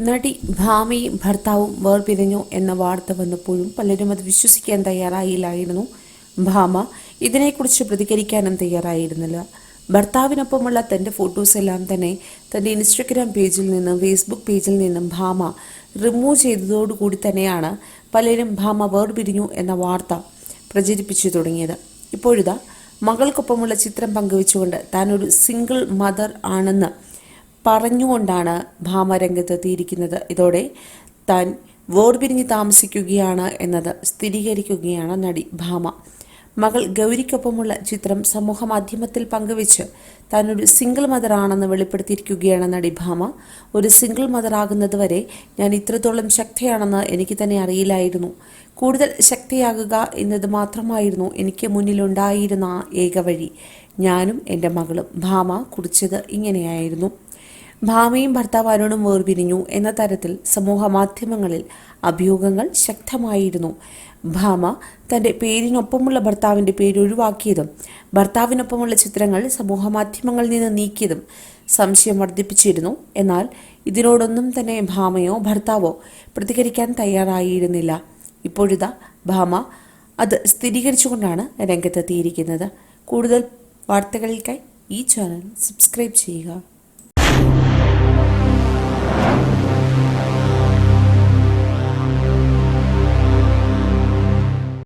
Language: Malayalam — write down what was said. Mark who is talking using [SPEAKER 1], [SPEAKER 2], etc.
[SPEAKER 1] നടി ഭാമയും ഭർത്താവും വേർപിരിഞ്ഞു എന്ന വാർത്ത വന്നപ്പോഴും പലരും അത് വിശ്വസിക്കാൻ തയ്യാറായില്ലായിരുന്നു. ഭാമ ഇതിനെക്കുറിച്ച് പ്രതികരിക്കാനും തയ്യാറായിരുന്നില്ല. ഭർത്താവിനൊപ്പമുള്ള തന്റെ ഫോട്ടോസ് എല്ലാം തന്നെ തന്റെ ഇൻസ്റ്റഗ്രാം പേജിൽ നിന്നും ഫേസ്ബുക്ക് പേജിൽ നിന്നും ഭാമ റിമൂവ് ചെയ്തതോടുകൂടി തന്നെയാണ് പലരും ഭാമ വേർപിരിഞ്ഞു എന്ന വാർത്ത പ്രചരിപ്പിച്ചു തുടങ്ങിയത്. ഇപ്പോഴിതാ മകൾക്കൊപ്പമുള്ള ചിത്രം പങ്കുവെച്ചുകൊണ്ട് താൻ ഒരു സിംഗിൾ മദർ ആണെന്ന് പറഞ്ഞുകൊണ്ടാണ് ഭാമ രംഗത്തെത്തിയിരിക്കുന്നത് ഇതോടെ താൻ വേർപിരിഞ്ഞ് താമസിക്കുകയാണ് എന്നത് സ്ഥിരീകരിക്കുകയാണ് നടി ഭാമ. മകൾ ഗൗരിക്കൊപ്പമുള്ള ചിത്രം സമൂഹ മാധ്യമത്തിൽ പങ്കുവച്ച് താൻ ഒരു സിംഗിൾ മദറാണെന്ന് വെളിപ്പെടുത്തിയിരിക്കുകയാണ് നടി ഭാമ. ഒരു സിംഗിൾ മദർ ആകുന്നത് വരെ ഞാൻ ഇത്രത്തോളം ശക്തിയാണെന്ന് എനിക്ക് തന്നെ അറിയില്ലായിരുന്നു. കൂടുതൽ ശക്തിയാകുക എന്നത് മാത്രമായിരുന്നു എനിക്ക് മുന്നിലുണ്ടായിരുന്ന ഏക വഴി ഞാനും എന്റെ മകളും ഭാമ കുറിച്ചത് ഇങ്ങനെയായിരുന്നു. ഭാമയും ഭർത്താവ് അരുണും വേർപിരിഞ്ഞു എന്ന തരത്തിൽ സമൂഹ മാധ്യമങ്ങളിൽ അഭിയോഗങ്ങൾ ശക്തമായിരുന്നു. ഭാമ തന്റെ പേരിനൊപ്പമുള്ള ഭർത്താവിന്റെ പേര് ഒഴിവാക്കിയതും ഭർത്താവിനൊപ്പമുള്ള ചിത്രങ്ങൾ സമൂഹ മാധ്യമങ്ങളിൽ നിന്ന് നീക്കിയതും സംശയം വർദ്ധിപ്പിച്ചിരുന്നു. എന്നാൽ ഇതിനോടൊന്നും തന്നെ ഭാമയോ ഭർത്താവോ പ്രതികരിക്കാൻ തയ്യാറായിരുന്നില്ല. ഇപ്പോഴിതാ ഭാമ അത് സ്ഥിരീകരിച്ചുകൊണ്ടാണ് രംഗത്തെത്തിയിരിക്കുന്നത്. കൂടുതൽ വാർത്തകൾക്കായി ഈ ചാനൽ സബ്സ്ക്രൈബ് ചെയ്യുക.